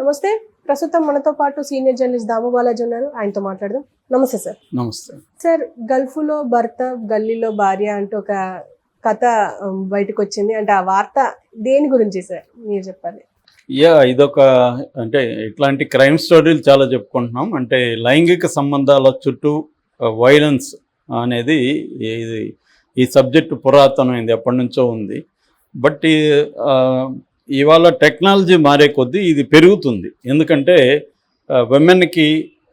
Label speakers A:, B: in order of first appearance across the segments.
A: నమస్తే. ప్రస్తుతం మనతో పాటు సీనియర్ జర్నలిస్ట్ దాము బాలాజీ ఉన్నారు. ఆయనతో మాట్లాడదాం. నమస్తే సార్.
B: నమస్తే.
A: సార్ గల్ఫ్లో భర్త గల్లీలో భార్య అంటూ ఒక కథ బయటకు వచ్చింది అంటే ఆ వార్త దేని గురించి సార్? మీరు చెప్పాలి.
B: యా ఇదొక అంటే ఇట్లాంటి క్రైమ్ స్టోరీలు చాలా చెప్పుకుంటున్నాం. అంటే లైంగిక సంబంధాల చుట్టూ వైలెన్స్ అనేది ఇది ఈ సబ్జెక్టు పురాతనమైంది ఎప్పటి నుంచో ఉంది. బట్ ఇవాళ టెక్నాలజీ మారే కొద్దీ ఇది పెరుగుతుంది. ఎందుకంటే ఉమెన్కి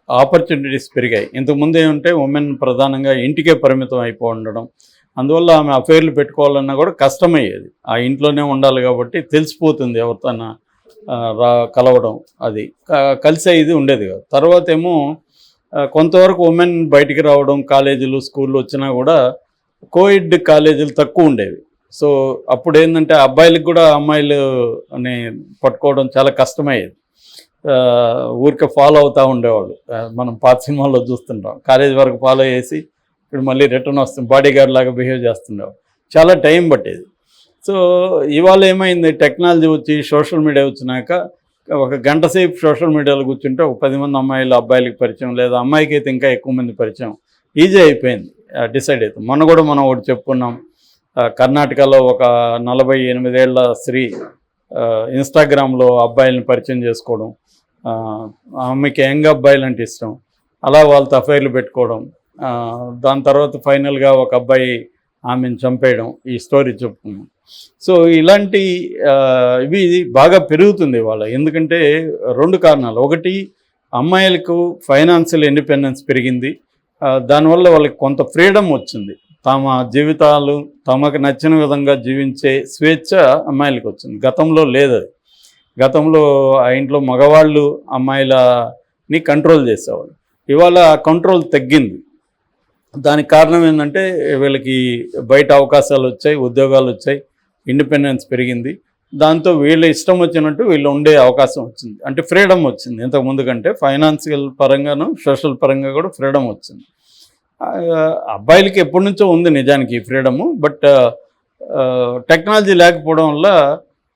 B: ఆపర్చునిటీస్ పెరిగాయి. ఇంతకుముందు ఏమంటే ఉమెన్ ప్రధానంగా ఇంటికే పరిమితం అయిపో ఉండడం. అందువల్ల ఆమె అఫైర్లు పెట్టుకోవాలన్నా కూడా కష్టమయ్యేది. ఆ ఇంట్లోనే ఉండాలి కాబట్టి తెలిసిపోతుంది ఎవరితోన రా కలవడం అది. కలిసే ఇది ఉండేది కాదు. తర్వాత ఏమో కొంతవరకు ఉమెన్ బయటికి రావడం కాలేజీలు స్కూళ్ళు వచ్చినా కూడా కోవిడ్ కాలేజీలు తక్కువ ఉండేవి. సో అప్పుడు ఏంటంటే అబ్బాయిలకు కూడా అమ్మాయిలు అని పట్టుకోవడం చాలా కష్టమయ్యేది. ఊరికే ఫాలో అవుతూ ఉండేవాళ్ళు. మనం పాత సినిమాల్లో చూస్తుంటాం. కాలేజ్ వరకు ఫాలో చేసి ఇప్పుడు మళ్ళీ రిటర్న్ వస్తుంది బాడీ గార్డ్ లాగా బిహేవ్ చేస్తుండేవాళ్ళు. చాలా టైం పట్టేది. సో ఇవాళ ఏమైంది? టెక్నాలజీ వచ్చి సోషల్ మీడియా వచ్చినాక ఒక గంట సేపు సోషల్ మీడియాలో కూర్చుంటే ఒక పది మంది అమ్మాయిలు అబ్బాయిలకి పరిచయం లేదా. అమ్మాయికి అయితే ఇంకా ఎక్కువ మంది పరిచయం. ఈజీ అయిపోయింది. డిసైడ్ అవుతుంది మొన్న కూడా మనం ఒకటి చెప్పుకున్నాం. కర్ణాటకలో ఒక నలభై ఎనిమిదేళ్ళ స్త్రీ ఇన్స్టాగ్రామ్లో అబ్బాయిలను పరిచయం చేసుకోవడం ఆమెకి యంగ్ అబ్బాయిలు అంటే ఇష్టం. అలా వాళ్ళతో అఫైర్లు పెట్టుకోవడం దాని తర్వాత ఫైనల్గా ఒక అబ్బాయి ఆమెను చంపేయడం ఈ స్టోరీ చెప్పుకున్నాం సో ఇలాంటి ఇవి బాగా పెరుగుతుంది వాళ్ళ ఎందుకంటే రెండు కారణాలు. ఒకటి అమ్మాయిలకు ఫైనాన్షియల్ ఇండిపెండెన్స్ పెరిగింది. దానివల్ల వాళ్ళకి కొంత ఫ్రీడమ్ వచ్చింది. తమ జీవితాలు తమకు నచ్చిన విధంగా జీవించే స్వేచ్ఛ అమ్మాయిలకు వచ్చింది. గతంలో లేదు గతంలో ఆ ఇంట్లో మగవాళ్ళు అమ్మాయిలని కంట్రోల్ చేసేవాళ్ళు. ఇవాళ ఆ కంట్రోల్ తగ్గింది. దానికి కారణం ఏంటంటే వీళ్ళకి బయట అవకాశాలు వచ్చాయి ఉద్యోగాలు వచ్చాయి ఇండిపెండెన్స్ పెరిగింది. దాంతో వీళ్ళ ఇష్టం వచ్చినట్టు వీళ్ళు ఉండే అవకాశం వచ్చింది. అంటే ఫ్రీడమ్ వచ్చింది. ఇంతకు ముందు కంటే ఫైనాన్షియల్ పరంగాను సోషల్ పరంగా కూడా ఫ్రీడమ్ వచ్చింది. అబ్బాయిలకి ఎప్పటి నుంచో ఉంది నిజానికి ఈ ఫ్రీడము బట్ టెక్నాలజీ లేకపోవడం వల్ల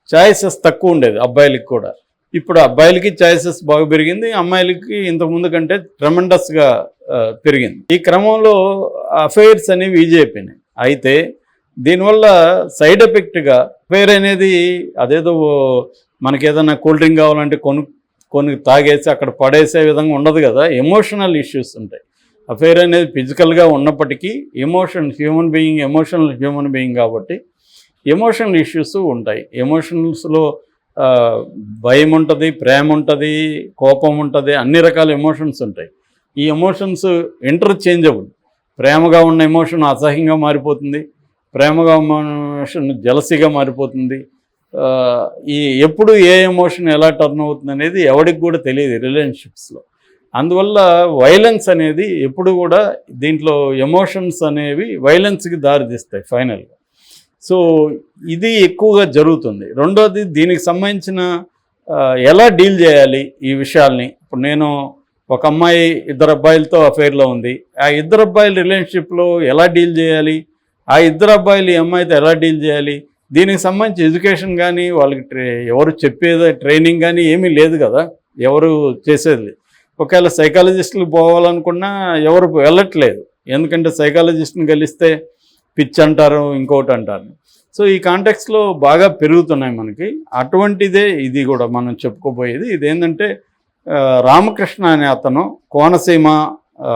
B: చాయిసెస్ తక్కువ ఉండేది అబ్బాయిలకి కూడా. ఇప్పుడు అబ్బాయిలకి చాయిసెస్ బాగా పెరిగింది అమ్మాయిలకి ఇంతకుముందు కంటే ట్రెమెండస్గా పెరిగింది. ఈ క్రమంలో అఫైర్స్ అనేవి ఈజీ అయిపోయినాయి. అయితే దీనివల్ల సైడ్ ఎఫెక్ట్గా అఫైర్ అనేది అదేదో మనకి ఏదైనా కూల్ డ్రింక్ కావాలంటే కొను కొన్ని తాగేసి అక్కడ పడేసే విధంగా ఉండదు కదా ఎమోషనల్ ఇష్యూస్ ఉంటాయి. అఫైర్ అనేది ఫిజికల్గా ఉన్నప్పటికీ emotion human being emotional human being కాబట్టి ఎమోషనల్ ఇష్యూస్ ఉంటాయి. ఎమోషనల్స్లో భయం ఉంటుంది ప్రేమ ఉంటుంది కోపం ఉంటుంది అన్ని రకాల ఎమోషన్స్ ఉంటాయి. ఈ ఎమోషన్స్ ఇంటర్చేంజబుల్. ప్రేమగా ఉన్న ఎమోషన్ అసహ్యంగా మారిపోతుంది. ప్రేమగా ఎమోషన్ జలసిగా మారిపోతుంది. ఈ ఎప్పుడు ఏ ఎమోషన్ ఎలా టర్న్ అవుతుంది అనేది ఎవరికి కూడా తెలియదు రిలేషన్షిప్స్లో. అందువల్ల వైలెన్స్ అనేది ఎప్పుడు కూడా దీంట్లో ఎమోషన్స్ అనేవి వైలెన్స్కి దారితీస్తాయి ఫైనల్గా సో ఇది ఎక్కువగా జరుగుతుంది. రెండోది దీనికి సంబంధించిన ఎలా డీల్ చేయాలి ఈ విషయాల్ని? ఇప్పుడు నేను ఒక అమ్మాయి ఇద్దరు అబ్బాయిలతో అఫైర్లో ఉంది. ఆ ఇద్దరు అబ్బాయిల రిలేషన్షిప్లో ఎలా డీల్ చేయాలి? ఆ ఇద్దరు అబ్బాయిలు ఈ అమ్మాయితో ఎలా డీల్ చేయాలి? దీనికి సంబంధించి ఎడ్యుకేషన్ కానీ వాళ్ళకి ట్రే ఎవరు చెప్పేది ట్రైనింగ్ కానీ ఏమీ లేదు కదా. ఎవరు చేసేది ఒకవేళ సైకాలజిస్టులు పోవాలనుకున్నా ఎవరు వెళ్ళట్లేదు. ఎందుకంటే సైకాలజిస్ట్ని కలిస్తే పిచ్ అంటారు ఇంకోటి అంటారు. సో ఈ కాంటెక్స్లో బాగా పెరుగుతున్నాయి మనకి. అటువంటిదే ఇది కూడా మనం చెప్పుకోబోయేది. ఇదేంటంటే రామకృష్ణ అనే అతను కోనసీమ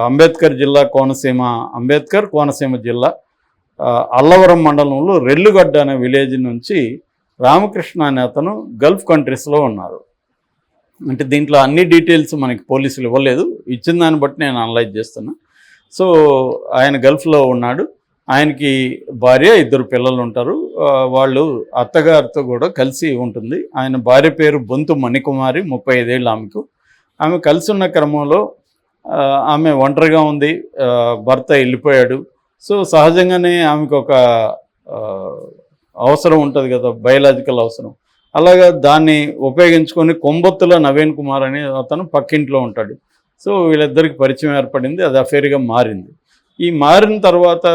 B: అంబేద్కర్ జిల్లా కోనసీమ అంబేద్కర్ కోనసీమ జిల్లా అల్లవరం మండలంలో రెల్లుగడ్డ అనే విలేజ్ నుంచి రామకృష్ణ అనే అతను గల్ఫ్ కంట్రీస్లో ఉన్నారు. అంటే దీంట్లో అన్ని డీటెయిల్స్ మనకి పోలీసులు ఇవ్వలేదు. ఇచ్చిన దాన్ని బట్టి నేను అనలైజ్ చేస్తున్నా. సో ఆయన గల్ఫ్లో ఉన్నాడు. ఆయనకి భార్య ఇద్దరు పిల్లలు ఉంటారు. వాళ్ళు అత్తగారితో కూడా కలిసి ఉంటుంది. ఆయన భార్య పేరు బొంతు మణికుమారి ముప్పై ఐదేళ్ళు ఆమెకు. ఆమె కలిసి ఉన్న క్రమంలో ఆమె ఒంటరిగా ఉంది. భర్త వెళ్ళిపోయాడు. సో సహజంగానే ఆమెకు ఒక అవసరం ఉంటుంది కదా బయలాజికల్ అవసరం. అలాగా దాన్ని ఉపయోగించుకొని కొంబొత్తుల నవీన్ కుమార్ అనే అతను పక్కింట్లో ఉంటాడు. సో వీళ్ళిద్దరికి పరిచయం ఏర్పడింది అది అఫేర్గా మారింది. ఈ మారిన తర్వాత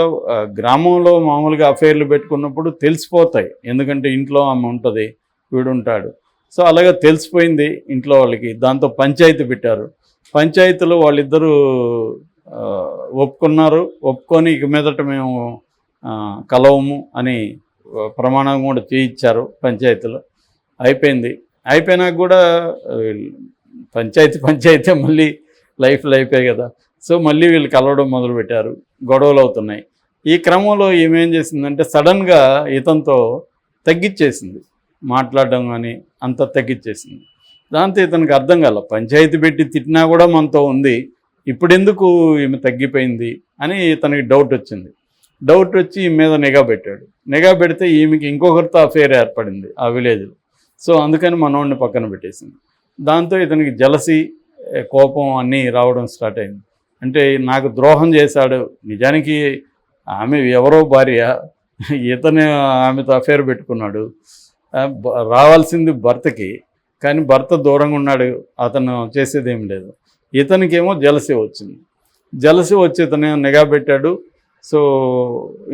B: గ్రామంలో మామూలుగా అఫైర్లు పెట్టుకున్నప్పుడు తెలిసిపోతాయి. ఎందుకంటే ఇంట్లో ఆమె ఉంటుంది వీడు ఉంటాడు సో అలాగే తెలిసిపోయింది ఇంట్లో వాళ్ళకి. దాంతో పంచాయతీ పెట్టారు. పంచాయతీలో వాళ్ళిద్దరూ ఒప్పుకున్నారు. ఒప్పుకొని ఇక మీదట మేము కలవము అని ప్రమాణం కూడా చేయించారు పంచాయతీలో. అయిపోయింది. అయిపోయినాక కూడా పంచాయతీ పంచాయతీ మళ్ళీ లైఫ్ లైఫే కదా. సో మళ్ళీ వీళ్ళు కలవడం మొదలుపెట్టారు. గొడవలు అవుతున్నాయి. ఈ క్రమంలో ఏమేం చేసిందంటే సడన్గా ఇతనితో తగ్గించేసింది మాట్లాడడం కానీ అంత తగ్గించేసింది దాంతో ఇతనికి అర్థం కాల పంచాయతీ పెట్టి తిట్టినా కూడా మనతో ఉంది. ఇప్పుడెందుకు ఈమె తగ్గిపోయింది అని ఇతనికి డౌట్ వచ్చింది. డౌట్ వచ్చి ఈమె మీద నిఘా పెట్టాడు. నిఘా పెడితే ఈమెకి ఇంకొకరితో అఫేర్ ఏర్పడింది ఆ విలేజ్లో. సో అందుకని మనోడిని పక్కన పెట్టేసింది. దాంతో ఇతనికి జలసి కోపం అన్నీ రావడం స్టార్ట్ అయింది. అంటే నాకు ద్రోహం చేశాడు. నిజానికి ఆమె ఎవరో భార్య ఇతను ఆమెతో అఫేర్ పెట్టుకున్నాడు. రావాల్సింది భర్తకి కానీ భర్త దూరంగా ఉన్నాడు. అతను చేసేది ఏం లేదు. ఇతనికేమో జలసి వచ్చింది. జలసి వచ్చి ఇతను నిఘా పెట్టాడు. సో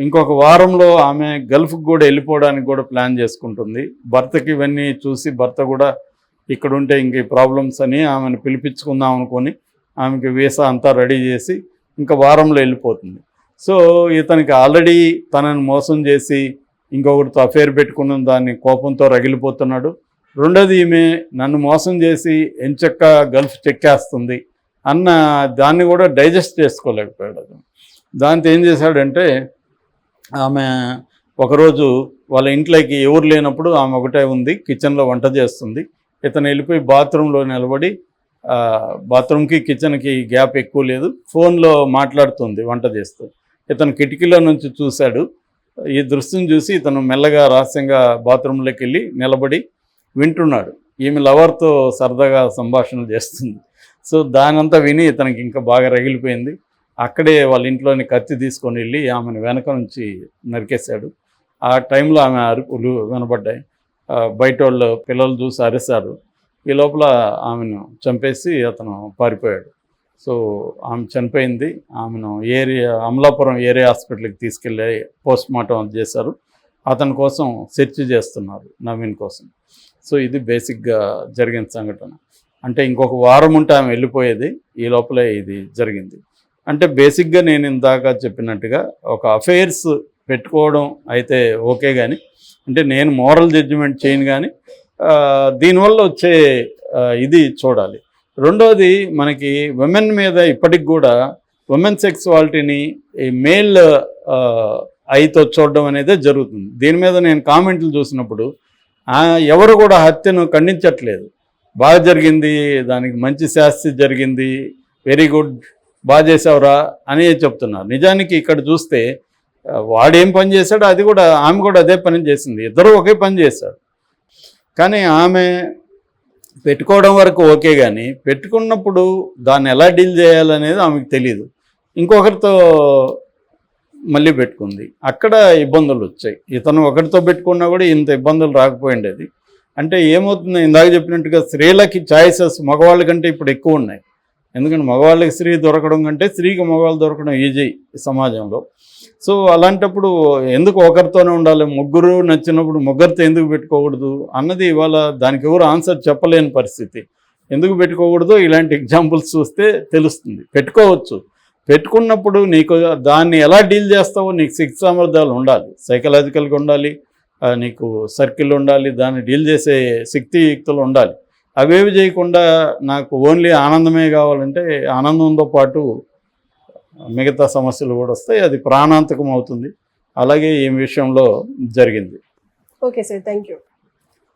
B: ఇంకొక వారంలో ఆమె గల్ఫ్కి కూడా వెళ్ళిపోవడానికి కూడా ప్లాన్ చేసుకుంటుంది. భర్తకి ఇవన్నీ చూసి భర్త కూడా ఇక్కడ ఉంటే ఇంక ప్రాబ్లమ్స్ అని ఆమెను పిలిపించుకుందాం అనుకొని ఆమెకి వీసా అంతా రెడీ చేసి ఇంకా వారంలో వెళ్ళిపోతుంది. సో ఇతనికి ఆల్రెడీ తనని మోసం చేసి ఇంకొకరితో అఫేర్ పెట్టుకున్న దాన్ని కోపంతో రగిలిపోతున్నాడు. రెండోది ఈమె నన్ను మోసం చేసి ఎంచక్క గల్ఫ్ చెక్కేస్తుంది అన్న దాన్ని కూడా డైజెస్ట్ చేసుకోలేకపోయాడు. అతను దాంతో ఏం చేశాడంటే ఆమె ఒకరోజు వాళ్ళ ఇంట్లోకి ఎవరు లేనప్పుడు ఆమె ఒకటే ఉంది కిచెన్లో వంట చేస్తుంది. ఇతను వెళ్ళిపోయి బాత్రూంలో నిలబడి బాత్రూమ్కి కిచెన్కి గ్యాప్ ఎక్కువ లేదు ఫోన్లో మాట్లాడుతుంది వంట చేస్తూ. ఇతను కిటికీలో నుంచి చూశాడు. ఈ దృశ్యం చూసి ఇతను మెల్లగా రహస్యంగా బాత్రూంలోకి వెళ్ళి నిలబడి వింటున్నాడు. ఈమె లవర్తో సరదాగా సంభాషణలు చేస్తుంది. సో దానంతా విని ఇతనికి ఇంకా బాగా రగిలిపోయింది. అక్కడే వాళ్ళ ఇంట్లోని కత్తి తీసుకొని వెళ్ళి ఆమెను వెనక నుంచి నరికేశాడు. ఆ టైంలో ఆమె అరుపులు వినబడ్డాయి. బయట వాళ్ళు పిల్లలు చూసి అరిశారు. ఈ లోపల ఆమెను చంపేసి అతను పారిపోయాడు. సో ఆమె చనిపోయింది. ఆమెను ఏరియా అమలాపురం ఏరియా హాస్పిటల్కి తీసుకెళ్ళి పోస్ట్ మార్టం చేశారు. అతని కోసం సెర్చ్ చేస్తున్నారు నవీన్ కోసం. సో ఇది బేసిక్గా జరిగిన సంఘటన. అంటే ఇంకొక వారం ఉంటే ఆమె వెళ్ళిపోయేది. ఈ లోపలే ఇది జరిగింది. అంటే బేసిక్గా నేను ఇందాక చెప్పినట్టుగా ఒక అఫైర్స్ పెట్టుకోవడం అయితే ఓకే కానీ అంటే నేను మోరల్ జడ్జిమెంట్ చేయను కానీ దీనివల్ల వచ్చే ఇది చూడాలి. రెండోది మనకి ఉమెన్ మీద ఇప్పటికి కూడా ఉమెన్ సెక్సువాలిటీని ఈ మేల్ ఐతో చూడడం అనేది జరుగుతుంది. దీని మీద నేను కామెంట్లు చూసినప్పుడు ఎవరు కూడా హత్యను ఖండించట్లేదు. బాగా జరిగింది దానికి మంచి శాస్తి జరిగింది వెరీ గుడ్ బాగా చేసావురా అని చెప్తున్నారు. నిజానికి ఇక్కడ చూస్తే వాడేం పని చేశాడో అది కూడా ఆమె కూడా అదే పని చేసింది. ఇద్దరు ఒకే పని చేశాడు కానీ ఆమె పెట్టుకోవడం వరకు ఓకే కానీ పెట్టుకున్నప్పుడు దాన్ని ఎలా డీల్ చేయాలనేది ఆమెకు తెలియదు ఇంకొకరితో మళ్ళీ పెట్టుకుంది. అక్కడ ఇబ్బందులు వచ్చాయి. ఇతను ఒకరితో పెట్టుకున్నా కూడా ఇంత ఇబ్బందులు రాకపోయిండేది. అంటే ఏమవుతుంది ఇందాక చెప్పినట్టుగా స్త్రీలకి ఛాయిసెస్ మగవాళ్ళ కంటే ఇప్పుడు ఎక్కువ ఉన్నాయి. ఎందుకంటే మగవాళ్ళకి స్త్రీ దొరకడం కంటే స్త్రీకి మగవాళ్ళు దొరకడం ఈజీ సమాజంలో. సో అలాంటప్పుడు ఎందుకు ఒకరితోనే ఉండాలి? ముగ్గురు నచ్చినప్పుడు ముగ్గురితో ఎందుకు పెట్టుకోకూడదు? అన్నది ఇవాళ దానికి ఎవరు ఆన్సర్ చెప్పలేని పరిస్థితి. ఎందుకు పెట్టుకోకూడదు? ఇలాంటి ఎగ్జాంపుల్స్ చూస్తే తెలుస్తుంది. పెట్టుకోవచ్చు. పెట్టుకున్నప్పుడు నీకు దాన్ని ఎలా డీల్ చేస్తావో నీకు శక్తి సామర్థ్యాలు ఉండాలి. సైకలాజికల్గా ఉండాలి. నీకు సర్కిల్ ఉండాలి. దాన్ని డీల్ చేసే శక్తియుక్తులు ఉండాలి. అవేవి చేయకుండా నాకు ఓన్లీ ఆనందమే కావాలంటే ఆనందంతో పాటు మిగతా సమస్యలు కూడా వస్తాయి. అది ప్రాణాంతకం అవుతుంది. అలాగే ఈ విషయంలో జరిగింది.
A: Okay sir. Thank you